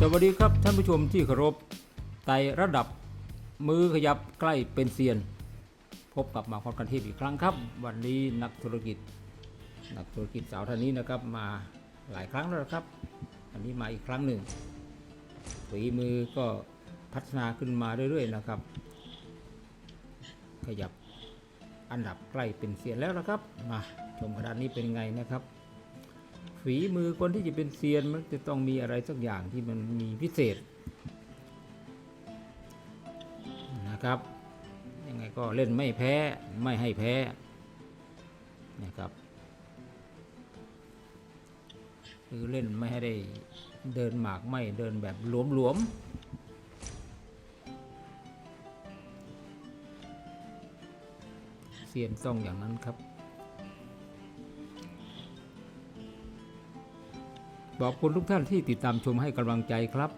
สวัสดีครับท่านผู้ชมที่เคารพไต่ระดับมือขยับใกล้เป็นเซียน พบกับมาพรกันเทพอีกครั้งครับ วันนี้นักธุรกิจ นักธุรกิจสาวท่านนี้นะครับมาหลายครั้งแล้วนะครับอันนี้มาอีกครั้งหนึ่งฝีมือก็พัฒนาขึ้นมาเรื่อยๆนะครับ ขยับอันดับใกล้เป็นเซียนแล้วนะครับ มาชมกระดนี้เป็นไงนะครับ ฝีมือคนที่จะเป็นเซียนมันจะต้องมีอะไรสักอย่างที่มันมีพิเศษนะครับยังไงก็เล่นไม่แพ้ไม่ให้แพ้นะครับคือเล่นไม่ให้ได้เดินหมากไม่เดินแบบหลวมๆเซียนต้องอย่างนั้นครับ ขอบคุณทุกท่านที่ติดตามชมให้กำลังใจครับ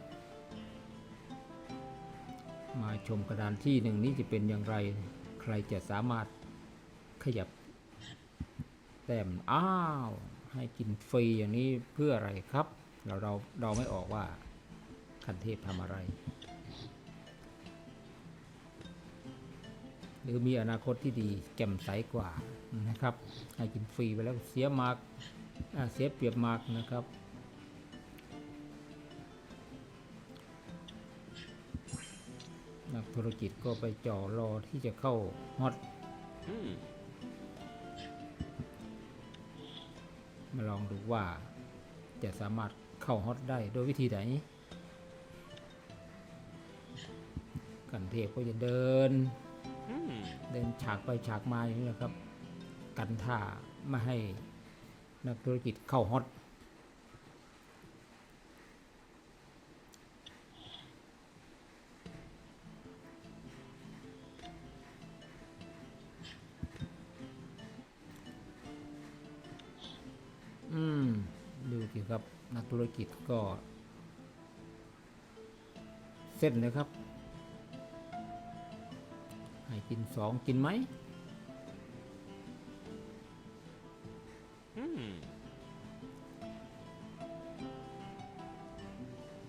มาชมกระดานที่หนึ่งนี้จะเป็นอย่างไร ใครจะสามารถขยับ แต้มอ้าว ให้กินฟรีอย่างนี้เพื่ออะไรครับ เราเราเราไม่ออกว่าคันเทพทำอะไร หรือมีอนาคตที่ดีแจ่มใสกว่านะครับ ให้กินฟรีไปแล้วเสียมากเสียเปรียบมากนะครับ นักธุรกิจก็ไปจ่อรอที่จะเข้าฮอตมาลองดูว่าจะสามารถเข้าฮอตได้โดยวิธีไหน กันเทพก็จะเดิน เดินฉากไปฉากมาอย่างนี้นะครับ กันท่าไม่ให้นักธุรกิจเข้าฮอต ดูสิครับนักธุรกิจก็ เส้นเลยครับ ให้กินสองกินไหม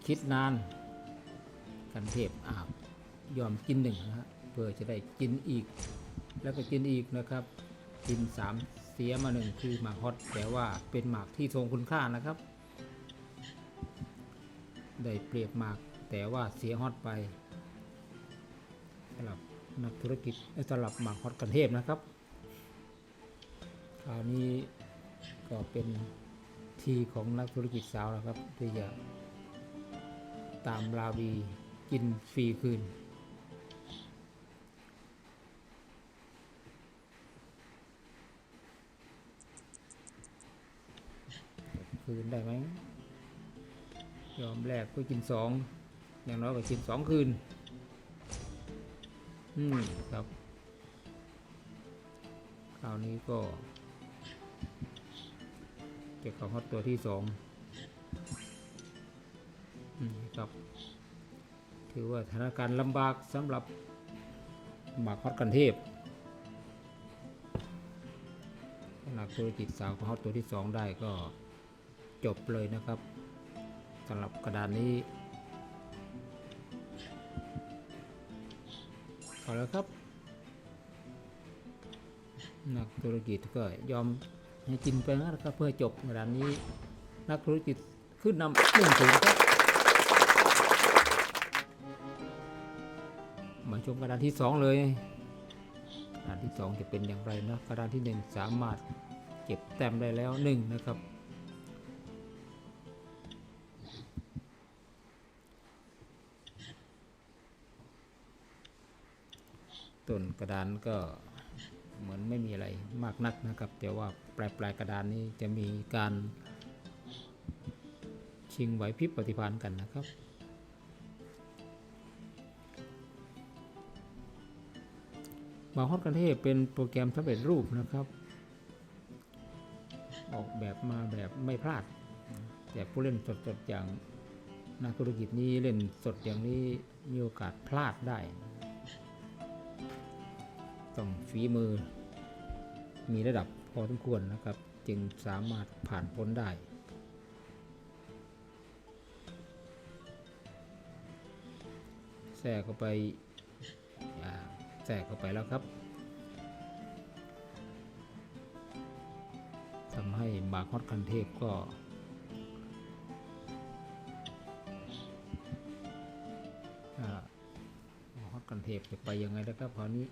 คิดนาน กันเทพอ้าวยอมกินหนึ่งนะฮะเพื่อจะได้กินอีก แล้วก็กินอีกนะครับ กินสาม เสียมาหนึ่งคือหมากฮอตแต่ว่าเป็นหมากที่ทรงคุณค่านะครับ ได้เปรียบหมากแต่ว่าเสียฮอตไปสำหรับนักธุรกิจสำหรับหมากฮอตกันเทพนะครับคราวนี้ก็เป็นทีของนักธุรกิจสาวแล้วครับที่จะตามราวีกินฟรีคืน คืนได้ไหมยอมแลกก็กินสองอย่างน้อยก็กินสองคืน อืมครับคราวนี้ก็เก็บของฮอตตัวที่สองอืมครับถือว่าสถานการณ์ลำบากสำหรับหมากฮอตกันเทพนักธุรกิจสาวของฮอตตัวที่สองได้ก็ จบเลยนะครับสำหรับกระดานนี้เอาแล้วครับ นักธุรกิจก็ยอมให้กินไปนะครับเพื่อจบกระดานนี้ นักธุรกิจขึ้นนำหนึ่งศูนย์ครับมาชมกระดานที่สองเลยกระดานที่สองจะเป็นอย่างไรนะกระดานที่หนึ่งสามารถเก็บแต้มได้แล้วหนึ่งนะครับ ต้นกระดานก็เหมือนไม่มีอะไรมากนักนะครับ แต่ว่าปลายปลายกระดานนี้จะมีการชิงไหวพริบปฏิภาณกันนะครับบางฮอตกันเทพเป็นโปรแกรมสำเร็จรูปนะครับ ออกแบบมาแบบไม่พลาด แต่ผู้เล่นสดๆอย่างนักธุรกิจนี้เล่นสดอย่างนี้มีโอกาสพลาดได้ ต้องฝีมือ มีระดับพอสมควรนะครับ จึงสามารถผ่านพ้นได้แทรกเข้าไปแทรกเข้าไปแล้วครับทำให้หมากฮอตคันเทพก็ฮอตกันเทพจะไปยังไงนะครับคราวนี้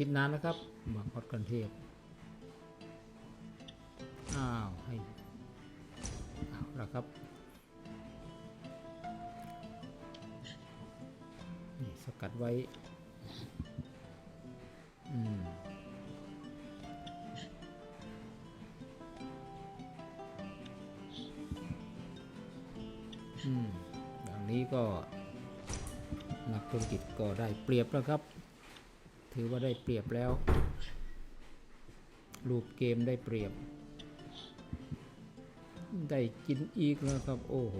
คิดนานนะครับหมาฮอตกันเทพอ้าวให้เอาละครับนี่สกัดไว้อืมอืมอย่างนี้ก็นักธุรกิจก็ได้เปรียบแล้วครับ ถือว่าได้เปรียบแล้วรูปเกมได้เปรียบ ได้กินอีกแล้วครับ โอ้โห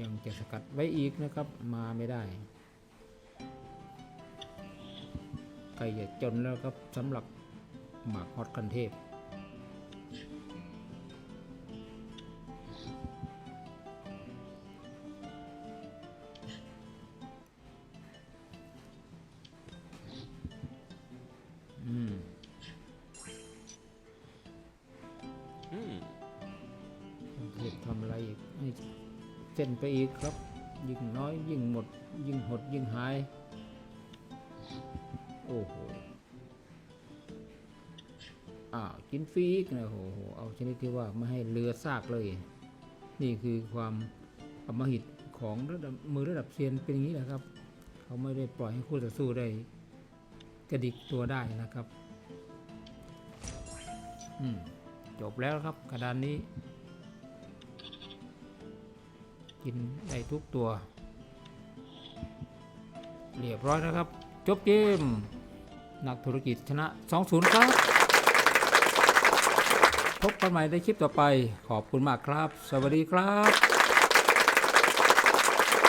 ยังจะสกัดไว้อีกนะครับมาไม่ได้ใกล้จะจนแล้วครับสำหรับหมากฮอตคันเทพ เส้นไปอีกครับ ยิ่งน้อยยิ่งหมด ยิ่งหดยิ่งหาย โอ้โหอ้าวกินฟรีอีกนะโอ้โหเอาชนิดที่ว่าไม่ให้เรือซากเลย นี่คือความอำมหิตของระดับมือระดับเซียนเป็นอย่างนี้แหละครับ เขาไม่ได้ปล่อยให้คู่ต่อสู้ได้กระดิกตัวได้นะครับ อืมจบแล้วครับกระดานนี้ กินได้ทุกตัว เรียบร้อยนะครับ จบเกม นักธุรกิจชนะ 2-0 ครับ พบกันใหม่ในคลิปต่อไป ขอบคุณมากครับ สวัสดีครับ